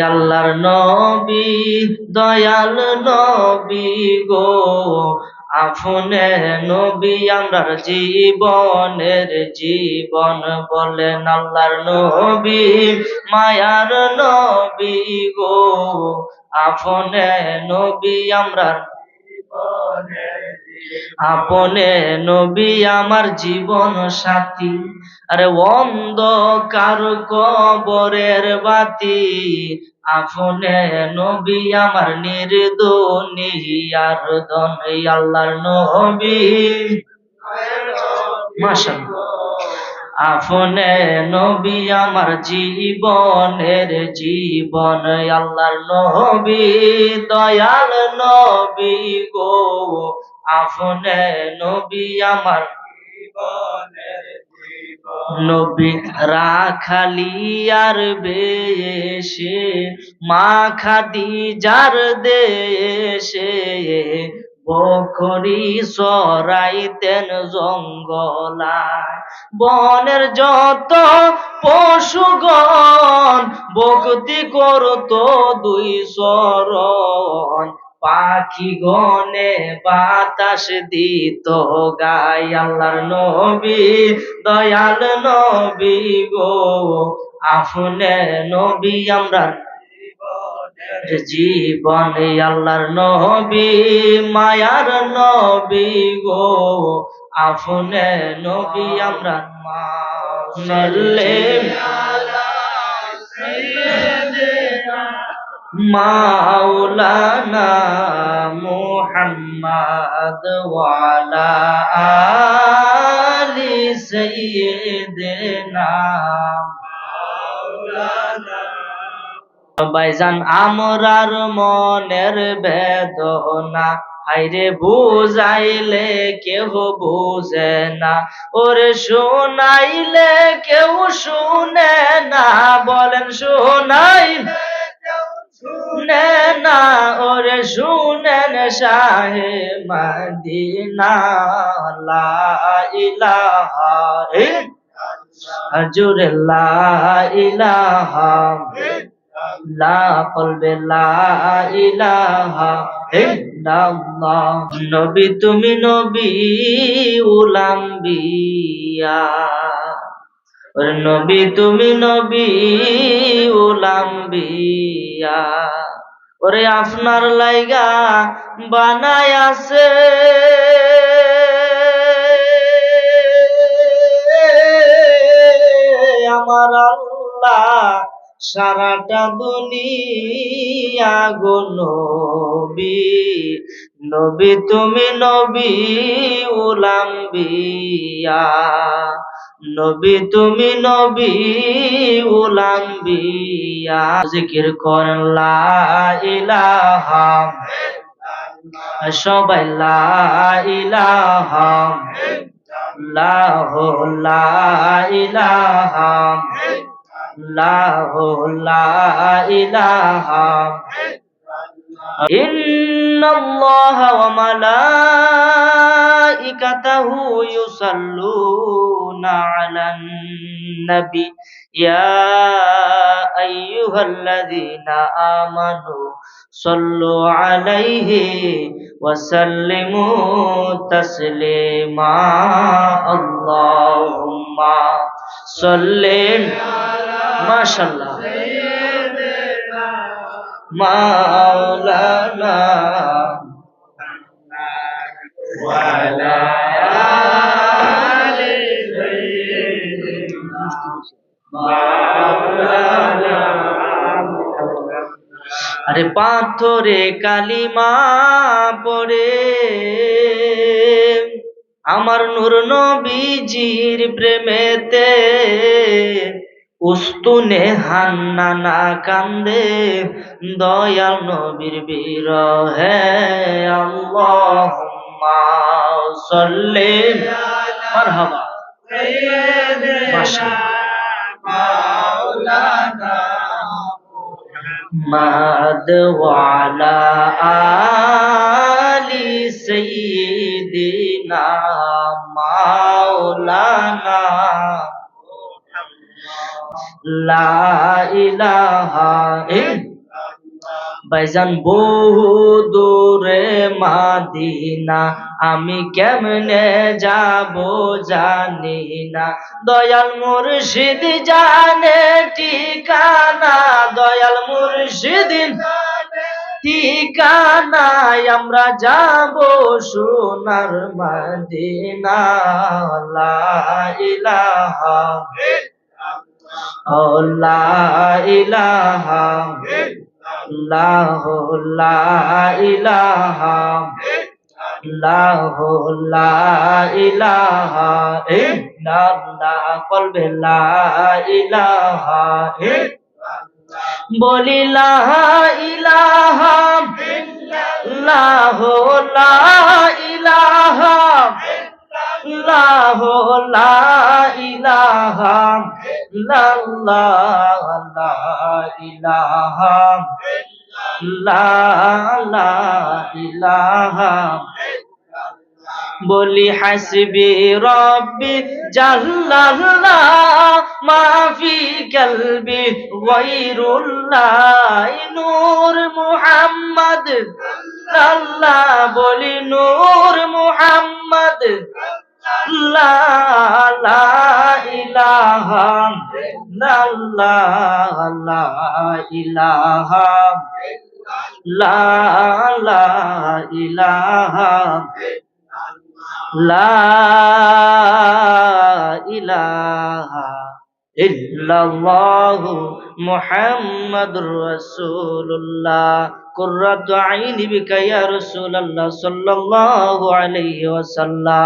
আল্লাহর নবী, দয়াল নবী গো। আফনে নবী আমরার জীবনের জীবন বলেন আল্লাহর নবী, মায়ার নবী গো। আফনে নবী আমরার আপনে নবী আমার জীবন সাথী। আরে অন্ধকার কবরের বাতি, আপনে নবী আমার নির্দনিয়ার দন এই আল্লাহর নবী। মাশাআল্লাহ। আপনে নবী আমার জীবনের জীবন, আল্লাহর নবী, দয়াল নবী গো। আপনে নবী আমার নবী রাখালিয়ার বেশে, মা খাদি যার দেশে বকরি সরাইতেন জঙ্গলায়। বনের যত পশুগণ, ভক্তি করত দুই শরণ পাখি গনে বাতাস দিত গাই। আল্লাহর নবী দয়াল নবী গো। আফনে নবী আমরা জীবন আল্লাহর নবী মায়ার নবী গো। আফনে নবী আমরা মানলে মাওলানা মুহাম্মদ ওয়ালা আলি সাইয়্যিদিনা ভাইজান, আমরার মনের বেদনা হাইরে বুঝাইলে কেহ বুঝে না। ওরে শোনাইলে কেউ শুনে না, বলেন শোনাইলে শুনে না, ওরে শুনেন শাহে মদিনা, লা ইলাহা হজুর লা ইলাহা লা কলবে লা ইলাহা ইল্লাল্লাহ। নবী তুমি নবী উলাম্বিয়া। নবী তুমি নবী উলাম্বিয়া ওরে আপনার লাইগা বানায় আছে। আমার আল্লাহ সারাটা দুনিয়া গো নবী। নবী তুমি নবী উলাম্বিয়া নবী তুমি নবী উলাম্বিয়া জিকির করেন সবাই লা ইলাহা লাহ লা إن الله وملائكته يصلون على النبي يا أيها الذين آمنوا صلوا عليه وسلموا تسليما اللهم صل ما شاء الله মাওলানা আরে পাথরে কালিমা পড়ে আমার নূর নবীজির প্রেমেতে উস্তুনে হান্না না কান্দে, দয়াল নবীর বিরহে আল্লাহুম্মা সাল্লি। মারহাবা। মাদ ওয়ালা আলি সাইয়্যিদিনা মাওলানা লা ইলাহা ভাইজান, বহু দূরে মাদিনা, আমি কেমনে যাব জানি না। দয়াল মুর্শিদ জানে ঠিকানা, দয়াল মুর্শিদ ঠিকানায় আমরা যাব সোনার মদিনা। লা ইলাহা লা ইলাহা। লাহ লা ইলাহা। ইলাহা। ইল্লাল্লাহ কলবে লা ইলাহা। বলি লা ইলাহা। লাহ লা ইলাহা। লাহ লা ইলাহা লাল্লাহ লা ইলাহা লা ইলাহা বলি, হাসবি রব্বি জাল্লাল্লাহ মা ফি কলবি গায়রুল্লাহ নূর মুহাম্মদ। আল্লাহ বলি, নূর মুহাম্মদ। লা লা ইলাহা লা লা লা লা ইলাহা লা ইলাহা ইল্লাল্লাহু মুহাম্মাদুর রাসূলুল্লাহ। কুররাতু আইনি বিকা ইয়া রাসূলুল্লাহ সাল্লাল্লাহু আলাইহি ওয়াসাল্লাম।